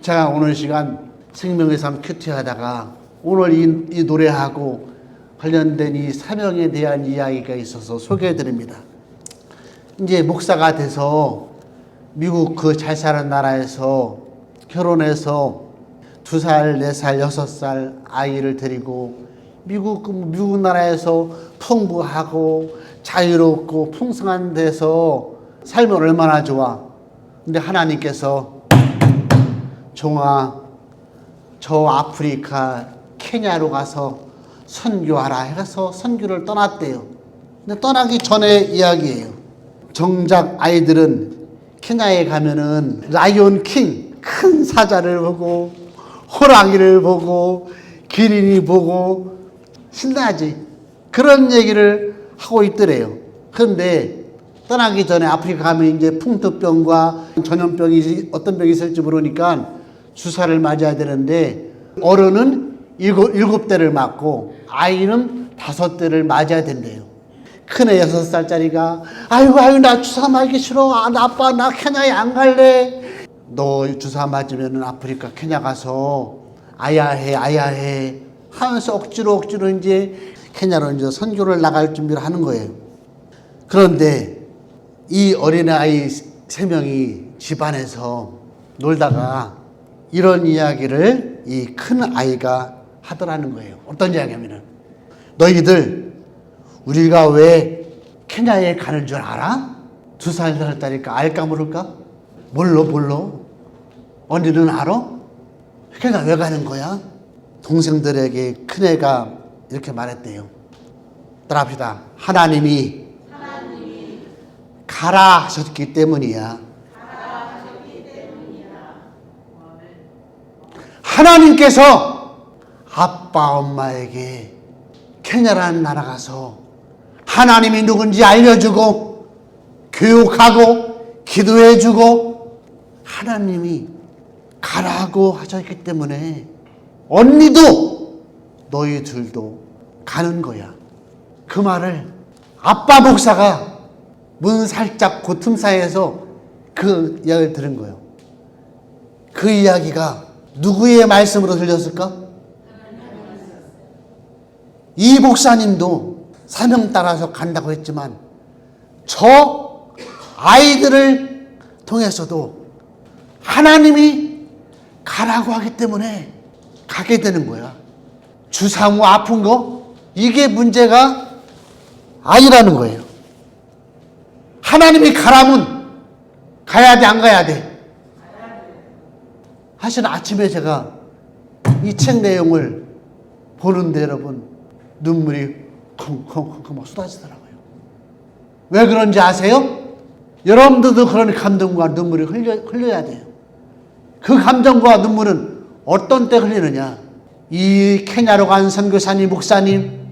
제가 오늘 시간 생명의 삶 큐티 하다가 오늘 이, 이 노래하고 관련된 이 사명에 대한 이야기가 있어서 소개해 드립니다. 이제 목사가 돼서 미국 그 잘 사는 나라에서 결혼해서 두 살, 네 살, 여섯 살 아이를 데리고 미국 그 미국 나라에서 풍부하고 자유롭고 풍성한 데서 살면 얼마나 좋아. 근데 하나님께서 종아 저 아프리카 케냐로 가서 선교하라 해서 선교를 떠났대요. 근데 떠나기 전에 이야기예요. 정작 아이들은 케냐에 가면은 라이온 킹 큰 사자를 보고 호랑이를 보고 기린이 보고 신나지 그런 얘기를 하고 있더래요. 그런데 떠나기 전에 아프리카 가면 이제 풍토병과 전염병이 어떤 병이 있을지 모르니까 주사를 맞아야 되는데 어른은 일곱, 일곱 대를 맞고 아이는 다섯 대를 맞아야 된대요. 큰애 여섯 살짜리가 아이고 아이고 나 주사 맞기 싫어 아, 나 아빠 나 케냐에 안 갈래 너 주사 맞으면 아프리카 케냐 가서 아야 해 아야 해 하면서 억지로 억지로 이제 케냐로 이제 선교를 나갈 준비를 하는 거예요. 그런데 이 어린아이 세 명이 집안에서 놀다가 이런 이야기를 이 큰 아이가 하더라는 거예요. 어떤 이야기냐면은 너희들 우리가 왜 케냐에 가는 줄 알아? 두 살, 살 따니까 알까 모를까? 몰라, 몰라. 언니는 알아? 케냐 왜 가는 거야? 동생들에게 큰애가 이렇게 말했대요. 따라합시다. 하나님이, 가라 하셨기 때문이야. 하나님께서 아빠 엄마에게 케냐라는 나라 가서 하나님이 누군지 알려주고 교육하고 기도해주고 하나님이 가라고 하셨기 때문에 언니도 너희들도 가는 거야. 그 말을 아빠 목사가 문 살짝 고틈 사이에서 그 이야기를 들은 거예요. 그 이야기가 누구의 말씀으로 들렸을까? 이 목사님도 사명 따라서 간다고 했지만 저 아이들을 통해서도 하나님이 가라고 하기 때문에 가게 되는 거야. 주사무 아픈 거 이게 문제가 아니라는 거예요. 하나님이 가라면 가야 돼 안 가야 돼? 사실 아침에 제가 이 책 내용을 보는데 여러분 눈물이 막 쏟아지더라고요. 왜 그런지 아세요? 여러분들도 그런 감동과 눈물이 흘려, 흘려야 돼요. 그 감정과 눈물은 어떤 때 흘리느냐? 이 케냐로 간 선교사님, 목사님,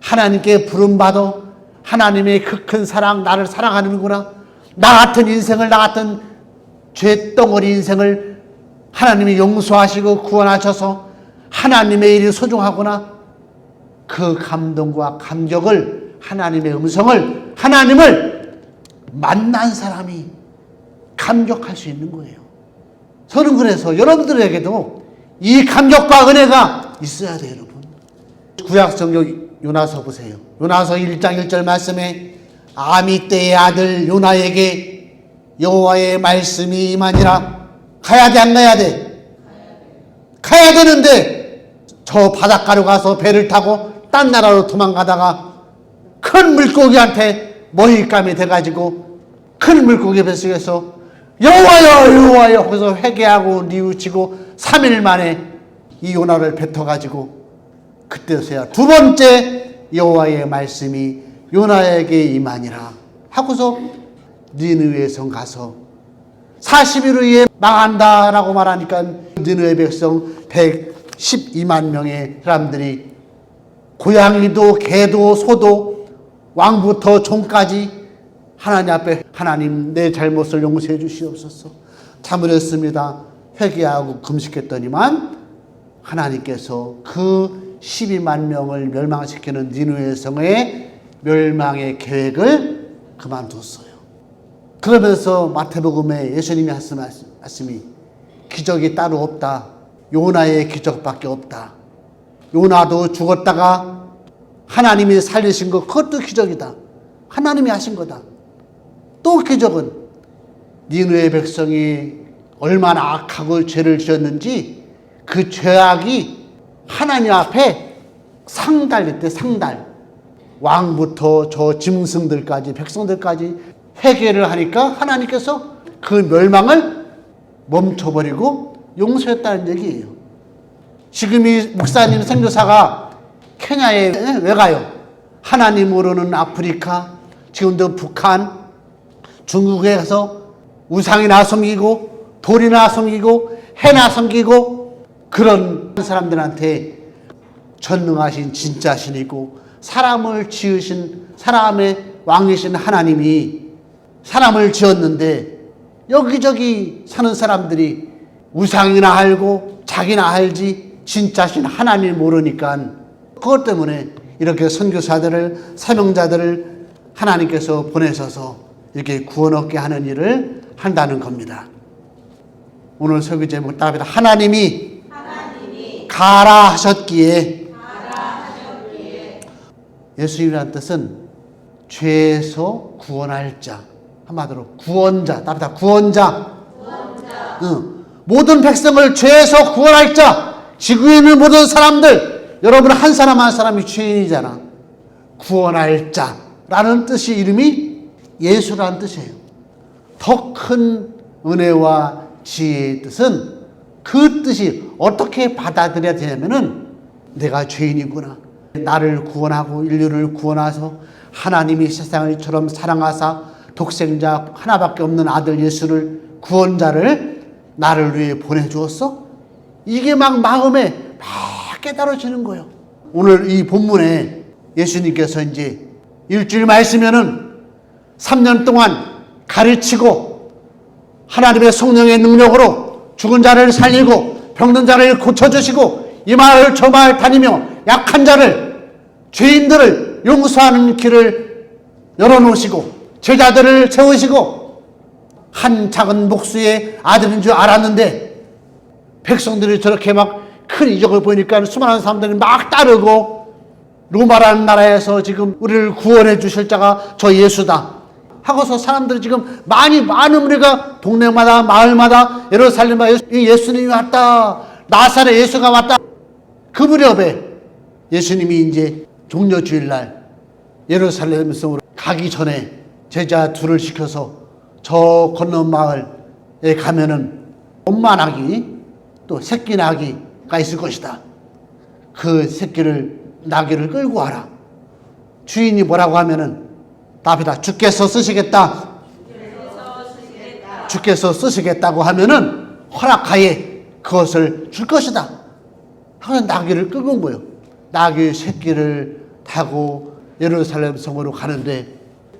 하나님께 부름받아 하나님의 그 큰 사랑, 나를 사랑하는구나. 나 같은 인생을, 나 같은 죄덩어리 인생을 하나님이 용서하시고 구원하셔서 하나님의 일이 소중하구나. 그 감동과 감격을 하나님의 음성을 하나님을 만난 사람이 감격할 수 있는 거예요. 저는 그래서 여러분들에게도 이 감격과 은혜가 있어야 돼요, 여러분. 구약 성경 요나서 보세요. 요나서 1장 1절 말씀에 아미떼의 아들 요나에게 여호와의 말씀이 임하니라 가야 돼 안 가야 돼? 가야 되는데 저 바닷가로 가서 배를 타고 딴 나라로 도망가다가 큰 물고기한테 먹잇감이 돼가지고 큰 물고기 뱃속에서 여호와여 여호와여 하고서 회개하고 뉘우치고 3일 만에 이 요나를 뱉어가지고 그때서야 두 번째 여호와의 말씀이 요나에게 임하니라 하고서 니느웨 성 가서 40일 후에 망한다라고 말하니까 니느웨 백성 112만 명의 사람들이 고양이도 개도 소도 왕부터 종까지 하나님 앞에 하나님 내 잘못을 용서해 주시옵소서 참으렸습니다 회개하고 금식했더니만 하나님께서 그 12만 명을 멸망시키는 니누의 성의 멸망의 계획을 그만뒀어요. 그러면서 마태복음에 예수님이 하신 말씀이 기적이 따로 없다. 요나의 기적밖에 없다. 요나도 죽었다가 하나님이 살리신 것 그것도 기적이다. 하나님이 하신 거다. 또 기적은 니누의 백성이 얼마나 악하고 죄를 지었는지 그 죄악이 하나님 앞에 상달됐대 상달. 왕부터 저 짐승들까지 백성들까지 회개를 하니까 하나님께서 그 멸망을 멈춰버리고 용서했다는 얘기예요. 지금 이 목사님 선교사가 케냐에 왜 가요? 하나님으로는 아프리카, 지금도 북한, 중국에 가서 우상이나 섬기고 돌이나 섬기고 해나 섬기고 그런 사람들한테 전능하신 진짜 신이고 사람을 지으신 사람의 왕이신 하나님이 사람을 지었는데 여기저기 사는 사람들이 우상이나 알고 자기나 알지 진짜신 하나님 모르니까 그것 때문에 이렇게 선교사들을 사명자들을 하나님께서 보내셔서 이렇게 구원 얻게 하는 일을 한다는 겁니다. 오늘 설교 제목 따라합니다. 하나님이, 가라 하셨기에, 예수님이라는 뜻은 죄에서 구원할 자 한마디로 구원자 따라합니다. 구원자. 응. 모든 백성을 죄에서 구원할 자 지구에 있는 모든 사람들 여러분 한 사람 한 사람이 죄인이잖아. 구원할 자라는 뜻이 이름이 예수라는 뜻이에요. 더 큰 은혜와 지혜의 뜻은 그 뜻이 어떻게 받아들여야 되냐면은 내가 죄인이구나. 나를 구원하고 인류를 구원하서 하나님이 세상을 이처럼 사랑하사 독생자 하나밖에 없는 아들 예수를 구원자를 나를 위해 보내주었어? 이게 막 마음에 막 깨달아지는 거예요. 오늘 이 본문에 예수님께서 이제 일주일 말씀면은 3년 동안 가르치고 하나님의 성령의 능력으로 죽은 자를 살리고 병든 자를 고쳐주시고 이 마을 저 마을 다니며 약한 자를 죄인들을 용서하는 길을 열어놓으시고 제자들을 세우시고 한 작은 목수의 아들인 줄 알았는데 백성들이 저렇게 막 큰 이적을 보니까 수많은 사람들이 막 따르고 로마라는 나라에서 지금 우리를 구원해 주실 자가 저 예수다. 하고서 사람들이 지금 많이 많은 우리가 동네마다 마을마다 이 예수님이 왔다. 나사렛 예수가 왔다. 그 무렵에 예수님이 이제 종려 주일날 예루살렘 성으로 가기 전에 제자 둘을 시켜서 저 건너 마을에 가면은 엄마 낙이 또 새끼 낙이가 있을 것이다. 그 새끼를 나귀를 끌고 와라. 주인이 뭐라고 하면은 답이다. 주께서 쓰시겠다. 주께서 쓰시겠다고 하면은 허락하에 그것을 줄 것이다. 하는 나귀를 끌고 온 거예요. 나귀 새끼를 타고 예루살렘 성으로 가는데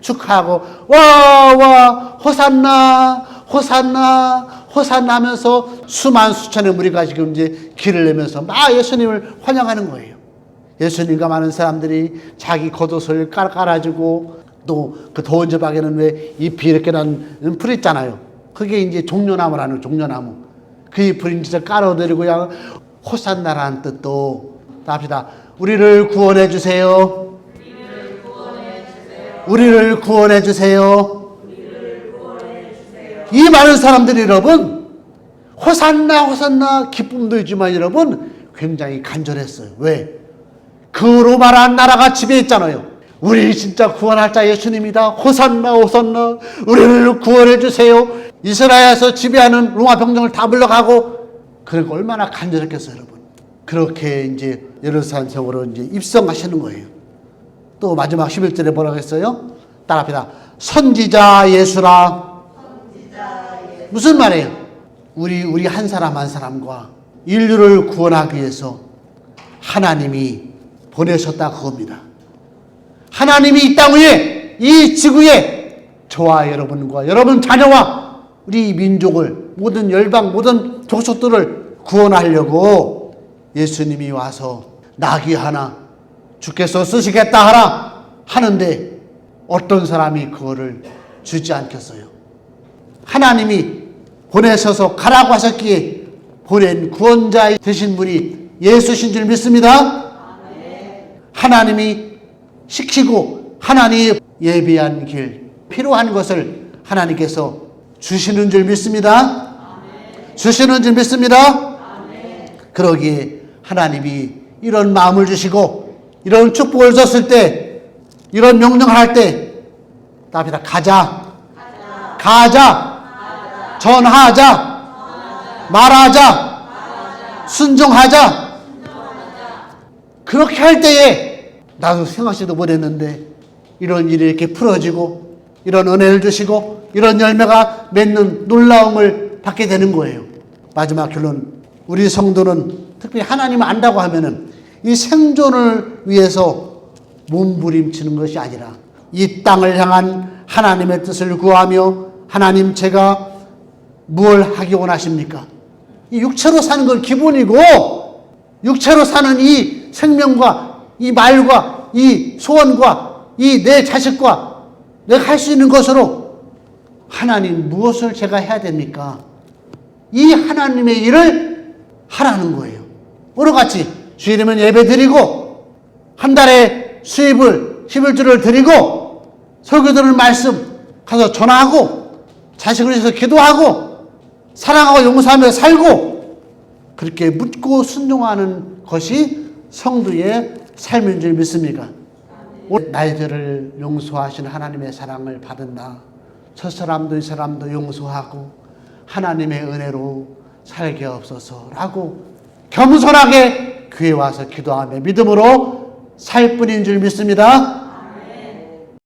축하하고 와와 호산나 호산나 호산나 하면서 수만 수천의 무리가 지금 이제 길을 내면서 막 예수님을 환영하는 거예요. 예수님과 많은 사람들이 자기 겉옷을 깔, 깔아주고 또 그 더운 저박에는 왜 잎이 이렇게 난풀 있잖아요. 그게 이제 종려나무라는 종려나무. 그 잎을 이제 깔아드리고 그냥 호산나라는 뜻도 합시다. 우리를 구원해 주세요. 우리를 구원해 주세요. 이 많은 사람들이 여러분 호산나 호산나 기쁨도 있지만 여러분 굉장히 간절했어요. 왜? 그 로마라는 나라가 지배했잖아요. 우리 진짜 구원할 자 예수님이다. 호산나 호산나 우리를 구원해 주세요. 이스라엘에서 지배하는 로마 병정을 다 물러가고 그러니까 얼마나 간절했겠어요, 여러분. 그렇게 이제 예루살렘 성으로 이제 입성하시는 거예요. 또 마지막 11절에 뭐라고 했어요? 따라합니다. 선지자 예수라. 무슨 말이에요? 우리 우리 한 사람 한 사람과 인류를 구원하기 위해서 하나님이 보내셨다 그겁니다. 하나님이 이땅 위에 이 지구에 저와 여러분과 여러분 자녀와 우리 민족을 모든 열방 모든 족속들을 구원하려고 예수님이 와서 나귀 하나 주께서 쓰시겠다 하라 하는데 어떤 사람이 그거를 주지 않겠어요. 하나님이 보내셔서 가라고 하셨기에 보낸 구원자 되신 분이 예수신 줄 믿습니다. 하나님이 시키고 하나님이 예비한 길, 필요한 것을 하나님께서 주시는 줄 믿습니다. 주시는 줄 믿습니다. 그러기에 하나님이 이런 마음을 주시고 이런 축복을 줬을 때 이런 명령을 할 때 답이다 가자. 가자. 전하자. 말하자. 순종하자. 그렇게 할 때에 나도 생각지도 못했는데 이런 일이 이렇게 풀어지고 이런 은혜를 주시고 이런 열매가 맺는 놀라움을 받게 되는 거예요. 마지막 결론. 우리 성도는 특별히 하나님을 안다고 하면은 이 생존을 위해서 몸부림치는 것이 아니라 이 땅을 향한 하나님의 뜻을 구하며 하나님 제가 무엇 하기 원하십니까? 이 육체로 사는 건 기본이고 육체로 사는 이 생명과 이 말과 이 소원과 이 내 자식과 내가 할 수 있는 것으로 하나님 무엇을 제가 해야 됩니까? 이 하나님의 일을 하라는 거예요. 오늘 같이 주일이면 예배 드리고 한 달에 수입을 11주를 드리고 설교 들은 말씀 가서 전하고 자식을 위해서 기도하고 사랑하고 용서하며 살고 그렇게 묻고 순종하는 것이 성도의 삶인 줄 믿습니까? 오늘 날들을 용서하시는 하나님의 사랑을 받은 나, 저 사람도 이 사람도 용서하고 하나님의 은혜로 살게 없어서라고 겸손하게 교회 와서 기도하며 믿음으로 살 뿐인 줄 믿습니다.